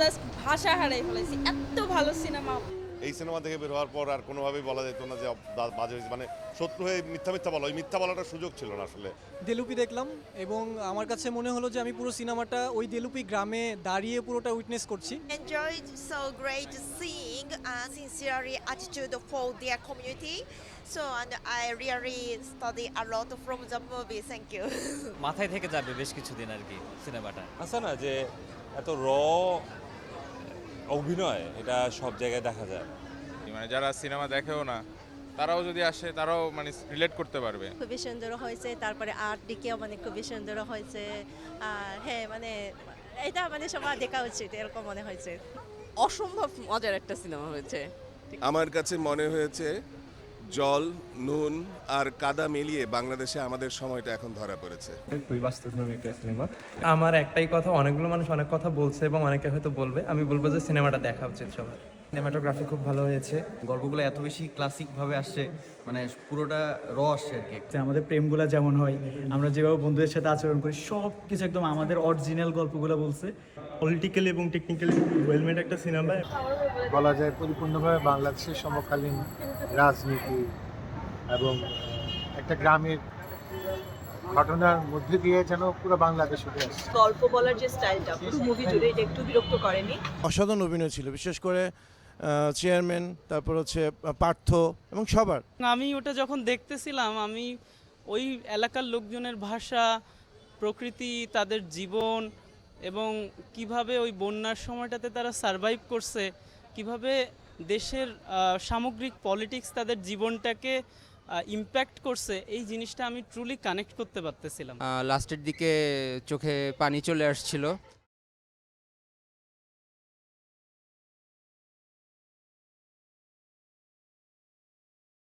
Just ভাষা হারাই ফেলেছি। এত ভালো সিনেমা। এই সিনেমা থেকে বের হওয়ার পর আর কোনোভাবেই বলা যেত না যে বাজে হয়েছে। মানে শত্রু হয়ে মিথ্যা মিথ্যা বলা ওই মিথ্যা বলাটার সুযোগ ছিল না আসলে। দেলুপি দেখলাম এবং আমার কাছে মনে হলো যে আমি পুরো সিনেমাটা ওই দেলুপি গ্রামে দাঁড়িয়ে পুরোটা উইটনেস করছি। Enjoyed so great seeing uh, sincerely attitude for their community. So and I really study a lot from the movie. Thank you. মাথায় থেকে যাবে বেশ কিছুদিন আর কি সিনেমাটা। আছে না যে এত র অভিনয় এটা সব জায়গায় দেখা যায়। মানে যারা সিনেমা দেখেও না তারাও যদি আসে তারাও মানে রিলেট করতে পারবে। খুবই সুন্দর হয়েছে তারপরে আর্ট দিকেও মানে খুবই সুন্দর হয়েছে। আর হ্যাঁ মানে এটা মানে সবার দেখা উচিত এরকম মনে হয়েছে। অসম্ভব মজার একটা সিনেমা হয়েছে। আমার কাছে মনে হয়েছে জল, নুন আর কাদা মিলিয়ে বাংলাদেশে আমাদের সময়টা এখন ধরা পড়েছে। সিনেমা। আমার একটাই কথা, অনেকগুলো মানুষ অনেক কথা বলছে এবং অনেকে হয়তো বলবে, আমি বলব যে সিনেমাটা দেখা উচিত সবার। সিনেমাটোগ্রাফি খুব ভালো হয়েছে। গল্পগুলো এত বেশি ক্লাসিক ভাবে আসছে মানে পুরোটা র আসছে আর কি। আমাদের প্রেমগুলো যেমন হয় আমরা যেভাবে বন্ধুদের সাথে আচরণ করি সব কিছু একদম আমাদের অরিজিনাল গল্পগুলো বলছে। পলিটিক্যালি এবং টেকনিক্যালি ওয়েলমেড একটা সিনেমা বলা যায় পরিপূর্ণভাবে বাংলাদেশের সমকালীন রাজনীতি এবং একটা গ্রামের ঘটনার মধ্যে দিয়ে যেন পুরো বাংলাদেশ উঠে আসছে। গল্প বলার যে স্টাইলটা পুরো মুভি জুড়ে এটা একটু বিরক্ত করেনি। অসাধারণ অভিনয় ছিল বিশেষ করে চেয়ারম্যান তারপর হচ্ছে পার্থ এবং সবার। আমি ওটা যখন দেখতেছিলাম আমি ওই এলাকার লোকজনের ভাষা প্রকৃতি তাদের জীবন এবং কীভাবে ওই বন্যার সময়টাতে তারা সারভাইভ করছে কীভাবে দেশের সামগ্রিক পলিটিক্স তাদের জীবনটাকে ইম্প্যাক্ট করছে এই জিনিসটা আমি ট্রুলি কানেক্ট করতে পারতেছিলাম। লাস্টের দিকে চোখে পানি চলে আসছিল।